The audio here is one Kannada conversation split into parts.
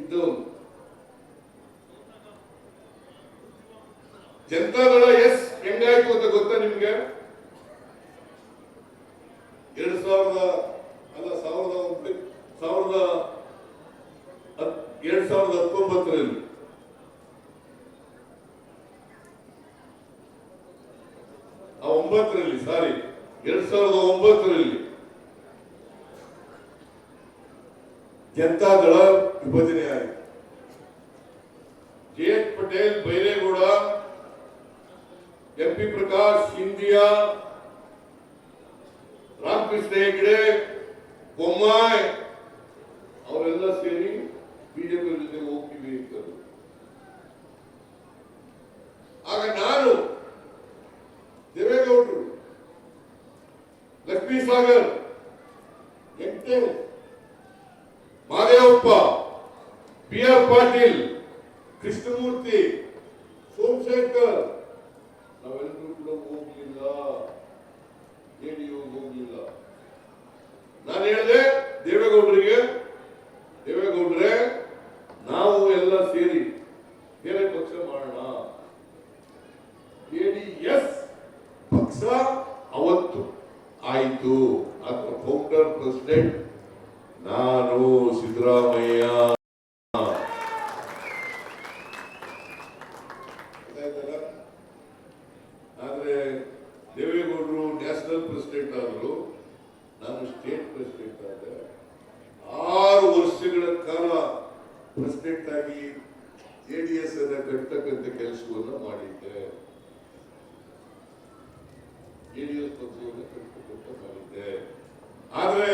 ಇದ್ದು ಜನತಾದಳ ಎಸ್ ಹೆಂಗಾಯ್ತು ಅಂತ ಗೊತ್ತಾ ನಿಮ್ಗೆ? ಎರಡ್ ಸಾವಿರದ ಅಲ್ಲ, ಸಾವಿರದ ಸಾವಿರದ ಎರಡ್ ಸಾವಿರದ ಹತ್ತೊಂಬತ್ತರಲ್ಲಿ. ಆ ಒಂಬತ್ತರಲ್ಲಿ ಸಾರಿ ಎರಡ್ ಸಾವಿರದ ಒಂಬತ್ತರಲ್ಲಿ. ಜನತಾದಳ ವಿಭಜನೆ ಆಯಿತು J H Patel, Byregowda, M P Prakash, Scindia, Ramakrishna Hegde, Bommai, ಅವರೆಲ್ಲ ಸೇರಿ ಬಿಜೆಪಿ ಜೊತೆ ಹೋಗ್ತೀವಿ ಅಂತ. ಆಗ ನಾನು ದೇವೇಗೌಡರು ಲಕ್ಷ್ಮೀ ಸಾಗರ್ ಎಂಟೆ ಬಿ ಆರ್ ಪಾಟೀಲ್, ಕೃಷ್ಣಮೂರ್ತಿ, ಸೋಮಶೇಖರ್, ನಾವೆಲ್ಲರೂ ಕೂಡ ಹೋಗ್ಲಿಲ್ಲ. ಜೆಡಿಯು ಹೋಗ್ಲಿಲ್ಲ. ನಾನು ಹೇಳಿದೆ, ದೇವೇಗೌಡರಿಗೆ, ದೇವೇಗೌಡ್ರೆ, ನಾವು ಎಲ್ಲ ಸೇರಿ ಬೇರೆ ಪಕ್ಷ ಮಾಡೋಣ. ಜೆಡಿಎಸ್ ಪಕ್ಷ ಅವತ್ತು ಆಯಿತು. ಅದರ ಫೌಂಡರ್ ಪ್ರೆಸಿಡೆಂಟ್ ನಾನು ಸಿದ್ದರಾಮಯ್ಯ. ಗೊತ್ತಾಯ್ತಲ್ಲ? ಆದ್ರೆ ದೇವೇಗೌಡರು ನ್ಯಾಷನಲ್ ಪ್ರೆಸಿಡೆಂಟ್ ಆದರು, ನಾನು ಸ್ಟೇಟ್ ಪ್ರೆಸಿಡೆಂಟ್ ಆದ್ರೆ ಆರು ವರ್ಷಗಳ ಕಾಲ ಪ್ರೆಸಿಡೆಂಟ್ ಆಗಿ ಜೆಡಿಎಸ್ ಅನ್ನ ಕಟ್ಟತಕ್ಕಂತ ಕೆಲಸವನ್ನು ಮಾಡಿದ್ದೆ. ಜೆಡಿಎಸ್ ಪಕ್ಷವನ್ನು ಕಟ್ಟತಕ್ಕಂಥ ಮಾಡಿದ್ದೆ. ಆದ್ರೆ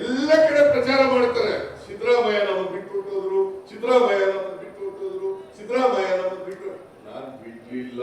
ಎಲ್ಲ ಕಡೆ ಪ್ರಚಾರ ಮಾಡ್ತಾರೆ. ಸಿದ್ದರಾಮಯ್ಯ ನಮ್ಮ ಬಿಟ್ಟು ಹೋದ್ರು. ಸಿದ್ದರಾಮಯ್ಯ ನಮ್ಮನ್ನು ಬಿಟ್ಟು ಹೊಟ್ಟೋದ್ರು ಸಿದ್ದರಾಮಯ್ಯ ನಮ್ಮನ್ನು ಬಿಟ್ಟು ನಾನು ಬಿಡ್ಲಿಲ್ಲ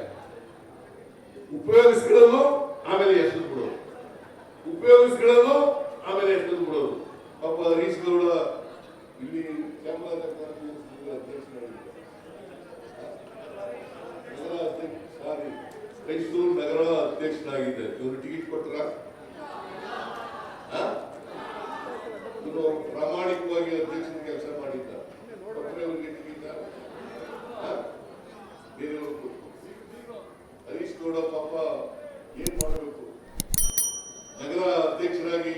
ಉಪಯೋಗಿಸ್ಕೊಳ್ಳೋದು ಆಮೇಲೆ ಹೆಸರು ಬಿಡೋದು. ಉಪಯೋಗಿಸ್ಕೊಳ್ಳೋದು ಆಮೇಲೆ ಹೆಸರು ಬಿಡೋದು. ಪಾಪ ಹರೀಶ್ ಗೌಡ ಇಲ್ಲಿ ಮೈಸೂರು ನಗರ ಅಧ್ಯಕ್ಷನಾಗಿದ್ದೆ ಇವರು ಟಿಕೆಟ್ ಕೊಟ್ರ? ಪ್ರಾಮಾಣಿಕವಾಗಿ ಅಧ್ಯಕ್ಷನ ಕೆಲಸ ಮಾಡಿದ್ದಾರೆ. ಟಿಕೆಟ್ ಗೌಡ ಪಾಪ ಏನ್ ಮಾಡಬೇಕು? ನಗರ ಅಧ್ಯಕ್ಷರಾಗಿ